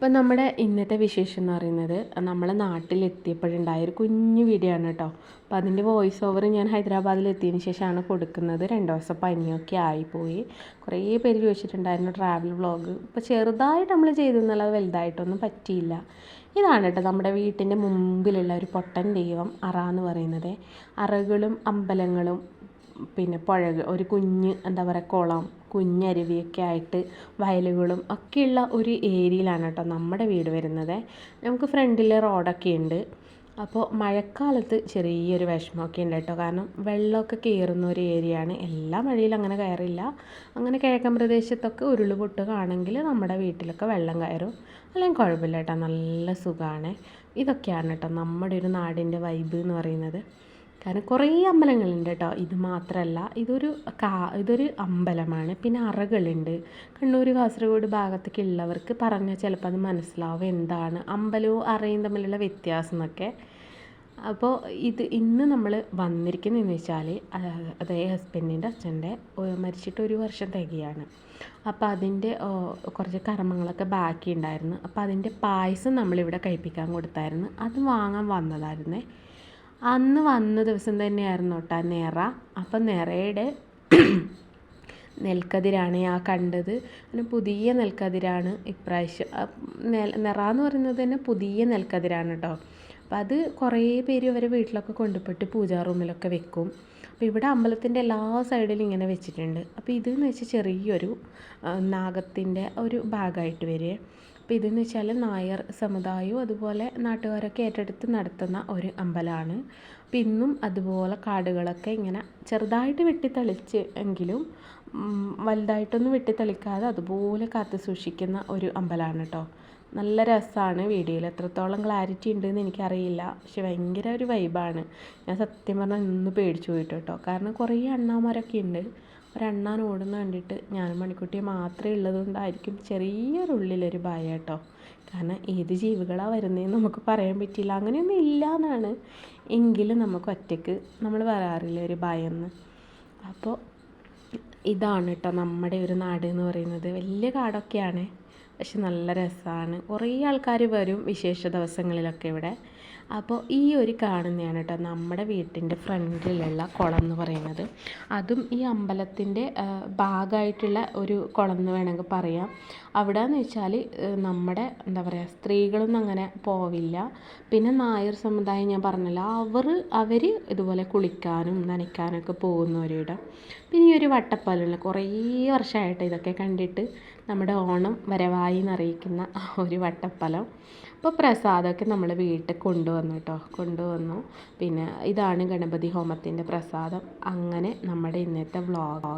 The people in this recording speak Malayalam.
അപ്പം നമ്മുടെ ഇന്നത്തെ വിശേഷം എന്ന് പറയുന്നത് നമ്മളെ നാട്ടിലെത്തിയപ്പോഴുണ്ടായ ഒരു കുഞ്ഞു വീഡിയോ ആണ് കേട്ടോ. അപ്പം അതിന്റെ വോയിസ് ഓവർ ഞാൻ ഹൈദരാബാദിൽ എത്തിയതിന് ശേഷമാണ് കൊടുക്കുന്നത്. രണ്ട് ദിവസം പനിയൊക്കെ ആയിപ്പോയി. കുറേ പേര് ചോദിച്ചിട്ടുണ്ടായിരുന്നു ട്രാവൽ വ്ളോഗ് ഇപ്പോൾ ചെറുതായിട്ട് നമ്മൾ ചെയ്തു എന്നുള്ളത് വലുതായിട്ടൊന്നും പറ്റിയില്ല. ഇതാണ് കേട്ടോ നമ്മുടെ വീട്ടിന്റെ മുമ്പിലുള്ള ഒരു പൊട്ടൻ ദൈവം അറ എന്ന് പറയുന്നത്. അറകളും അമ്പലങ്ങളും പിന്നെ പുഴകൾ ഒരു കുഞ്ഞ് എന്താ പറയുക കുളം. കുഞ്ഞരുവിയൊക്കെ ആയിട്ട് വയലുകളും ഒക്കെയുള്ള ഒരു ഏരിയയിലാണ് കേട്ടോ നമ്മുടെ വീട് വരുന്നത്. നമുക്ക് ഫ്രണ്ടിൽ റോഡൊക്കെ ഉണ്ട്. അപ്പോൾ മഴക്കാലത്ത് ചെറിയൊരു വിഷമമൊക്കെ ഉണ്ട് കേട്ടോ. കാരണം വെള്ളമൊക്കെ കയറുന്ന ഒരു ഏരിയയാണ്. എല്ലാ മഴയിലും അങ്ങനെ കയറില്ല. അങ്ങനെ കിഴക്കൻ പ്രദേശത്തൊക്കെ ഉരുൾ പൊട്ടുകയാണെങ്കിൽ നമ്മുടെ വീട്ടിലൊക്കെ വെള്ളം കയറും. അല്ലെങ്കിൽ കുഴപ്പമില്ല കേട്ടോ. നല്ല സുഖമാണ്. ഇതൊക്കെയാണ് കേട്ടോ നമ്മുടെ ഒരു നാടിന്റെ വൈബ് എന്ന് പറയുന്നത്. കാരണം കുറേ അമ്പലങ്ങളുണ്ട് കേട്ടോ ഇത് മാത്രമല്ല ഇതൊരു കാ ഇതൊരു അമ്പലമാണ്. പിന്നെ അറകളുണ്ട്. കണ്ണൂർ കാസർഗോഡ് ഭാഗത്തൊക്കെ ഉള്ളവർക്ക് പറഞ്ഞാൽ ചിലപ്പോൾ അത് മനസ്സിലാവും എന്താണ് അമ്പലവും അറയും തമ്മിലുള്ള വ്യത്യാസം എന്നൊക്കെ. അപ്പോൾ ഇത് ഇന്ന് നമ്മൾ വന്നിരിക്കുന്നതെന്ന് വെച്ചാൽ അതേ ഹസ്ബൻഡിന്റെ അച്ഛന്റെ മരിച്ചിട്ട് ഒരു വർഷം തികയാണ്. അപ്പോൾ അതിന്റെ കുറച്ച് കർമ്മങ്ങളൊക്കെ ബാക്കി ഉണ്ടായിരുന്നു അപ്പോൾ അതിന്റെ പായസം നമ്മളിവിടെ കഴിപ്പിക്കാൻ കൊടുത്തായിരുന്നു. അത് വാങ്ങാൻ വന്നതായിരുന്നേ. അന്ന് വന്ന ദിവസം തന്നെയായിരുന്നു കേട്ടോ നേറ. അപ്പം നിറയുടെ നെൽക്കതിരാണ് ആ കണ്ടത്. അങ്ങനെ പുതിയ നെൽക്കതിരാണ് ഇപ്രാവശ്യം. നിറ എന്ന് പറയുന്നത് തന്നെ പുതിയ നെൽക്കതിരാണ് കേട്ടോ അപ്പം അത് കുറേ പേര് ഇവരെ വീട്ടിലൊക്കെ കൊണ്ടുപോയിട്ട് പൂജാ റൂമിലൊക്കെ വെക്കും. അപ്പോൾ ഇവിടെ അമ്പലത്തിന്റെ എല്ലാ സൈഡിലും ഇങ്ങനെ വെച്ചിട്ടുണ്ട്. അപ്പോൾ ഇതെന്ന് വെച്ചാൽ ചെറിയൊരു നാഗത്തിന്റെ ഒരു ഭാഗമായിട്ട് വരിക. അപ്പോൾ ഇതെന്ന് വെച്ചാൽ നായർ സമുദായവും അതുപോലെ നാട്ടുകാരൊക്കെ ഏറ്റെടുത്ത് നടത്തുന്ന ഒരു അമ്പലമാണ്. അപ്പം ഇന്നും അതുപോലെ കാടുകളൊക്കെ ഇങ്ങനെ ചെറുതായിട്ട് വെട്ടിത്തെളിച്ച് എങ്കിലും വലുതായിട്ടൊന്നും വെട്ടിത്തെളിക്കാതെ അതുപോലെ കാത്തു സൂക്ഷിക്കുന്ന ഒരു അമ്പലമാണ് കേട്ടോ. നല്ല രസമാണ് വീഡിയോയിൽ എത്രത്തോളം ക്ലാരിറ്റി ഉണ്ടെന്ന് എനിക്കറിയില്ല. പക്ഷെ ഭയങ്കര ഒരു വൈബാണ് ഞാൻ സത്യം പറഞ്ഞാൽ ഇന്ന് പേടിച്ചു പോയിട്ട് കേട്ടോ. കാരണം കുറേ അണ്ണാമാരൊക്കെ ഉണ്ട്. ഒരണ്ണാൻ ഓടുന്ന കണ്ടിട്ട് ഞാനും മണിക്കുട്ടിയും മാത്രമേ ഉള്ളതുകൊണ്ടായിരിക്കും ചെറിയൊരു ഉള്ളിലൊരു ഭയം കേട്ടോ. കാരണം ഏത് ജീവികളാണ് വരുന്നതെന്ന് നമുക്ക് പറയാൻ പറ്റില്ല അങ്ങനെയൊന്നും ഇല്ല എന്നാണ് എങ്കിലും നമുക്ക് ഒറ്റയ്ക്ക് നമ്മൾ വരാറില്ല ഒരു ഭയം എന്ന് അപ്പോൾ ഇതാണ് കേട്ടോ നമ്മുടെ ഒരു നാട് എന്ന് പറയുന്നത്. വലിയ കാടൊക്കെയാണ്. പക്ഷെ നല്ല രസമാണ് കുറേ ആൾക്കാർ വരും വിശേഷ ദിവസങ്ങളിലൊക്കെ ഇവിടെ. അപ്പോൾ ഈ ഒരു കാണുന്നതാണ് കേട്ടോ നമ്മുടെ വീട്ടിന്റെ ഫ്രണ്ടിലുള്ള കുളം എന്ന് പറയുന്നത്. അതും ഈ അമ്പലത്തിന്റെ ഭാഗമായിട്ടുള്ള ഒരു കുളം എന്ന് വേണമെങ്കിൽ പറയാം. അവിടെ എന്ന് വെച്ചാൽ നമ്മുടെ എന്താ പറയുക സ്ത്രീകളൊന്നും അങ്ങനെ പോവില്ല. പിന്നെ നായർ സമുദായം ഞാൻ പറഞ്ഞല്ലോ അവർ അവർ ഇതുപോലെ കുളിക്കാനും നനയ്ക്കാനൊക്കെ പോകുന്ന ഒരിടം പിന്നെ ഈ ഒരു വട്ടപ്പാലുള്ള കുറേ വർഷമായിട്ട് ഇതൊക്കെ കണ്ടിട്ട് നമ്മുടെ ഓണം വരവായി എന്നറിയിക്കുന്ന ഒരു വട്ടപ്പലം. അപ്പോൾ പ്രസാദമൊക്കെ നമ്മൾ വീട്ടിൽ കൊണ്ടുവന്നു കേട്ടോ കൊണ്ടുവന്നു. പിന്നെ ഇതാണ് ഗണപതി ഹോമത്തിന്റെ പ്രസാദം. അങ്ങനെ നമ്മുടെ ഇന്നത്തെ വ്ളോഗ്